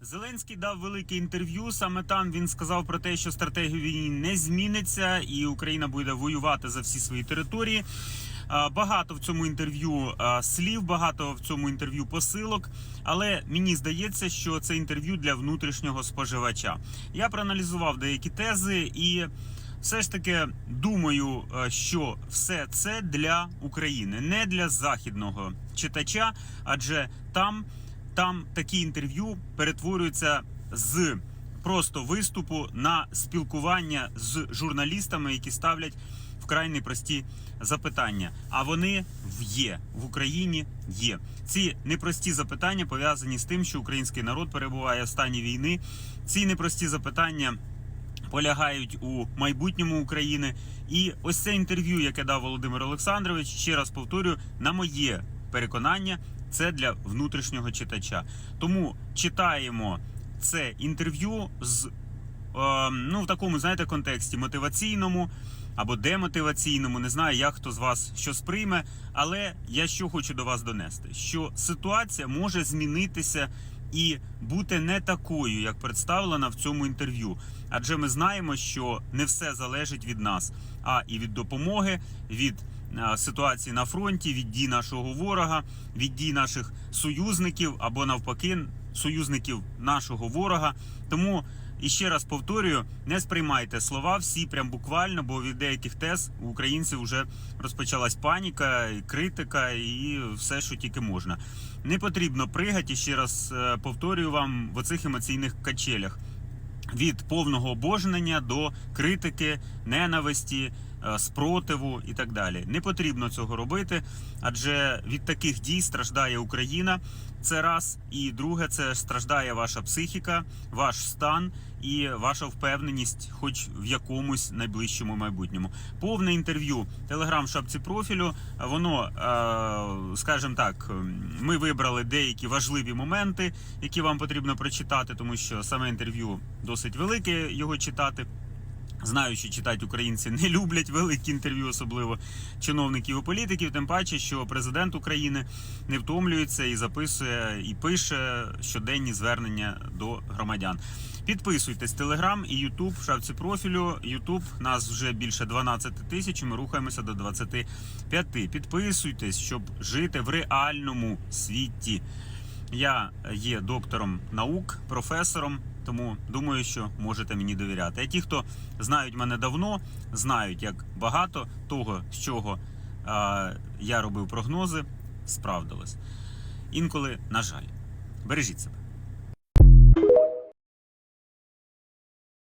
Зеленський дав велике інтерв'ю. Саме там він сказав про те, що стратегія війни не зміниться, і Україна буде воювати за всі свої території. Багато в цьому інтерв'ю слів, багато в цьому інтерв'ю посилок. Але мені здається, що це інтерв'ю для внутрішнього споживача. Я проаналізував деякі тези і. Все ж таки думаю, що все це для України, не для західного читача, адже там, там такі інтерв'ю перетворюються з просто виступу на спілкування з журналістами, які ставлять вкрай непрості запитання. А вони є в Україні є. Ці непрості запитання пов'язані з тим, що український народ перебуває в стані війни. Ці непрості запитання полягають у майбутньому України. І ось це інтерв'ю, яке дав Володимир Олександрович, ще раз повторюю, на моє переконання, це для внутрішнього читача. Тому читаємо це інтерв'ю з е, ну в такому, знаєте, контексті мотиваційному або демотиваційному. Не знаю, як хто з вас що сприйме, але я що хочу до вас донести: що ситуація може змінитися і бути не такою, як представлена в цьому інтерв'ю. Адже ми знаємо, що не все залежить від нас, а і від допомоги, від ситуації на фронті, від дій нашого ворога, від дій наших союзників або навпаки союзників нашого ворога. Тому і ще раз повторюю: не сприймайте слова всі прям буквально, бо від деяких тез у українців вже розпочалась паніка, і критика і все, що тільки можна. Не потрібно пригати, ще раз е, повторюю вам в оцих емоційних качелях. Від повного обожнення до критики, ненависті, е, спротиву і так далі. Не потрібно цього робити, адже від таких дій страждає Україна. Це раз, і друге, це страждає ваша психіка, ваш стан і ваша впевненість, хоч в якомусь найближчому майбутньому. Повне інтерв'ю телеграм шапці профілю. Воно, е, скажімо так, ми вибрали деякі важливі моменти, які вам потрібно прочитати, тому що саме інтерв'ю досить велике його читати. Знаю, що читати українці не люблять великі інтерв'ю, особливо чиновників і політиків. Тим паче, що президент України не втомлюється і записує і пише щоденні звернення до громадян. Підписуйтесь Телеграм і Ютуб в шапці профілю. Ютуб нас вже більше 12 тисяч. Ми рухаємося до 25. Підписуйтесь, щоб жити в реальному світі. Я є доктором наук, професором, тому думаю, що можете мені довіряти. А ті, хто знають мене давно, знають, як багато того, з чого е, я робив прогнози, справдилось. Інколи, на жаль, бережіть себе.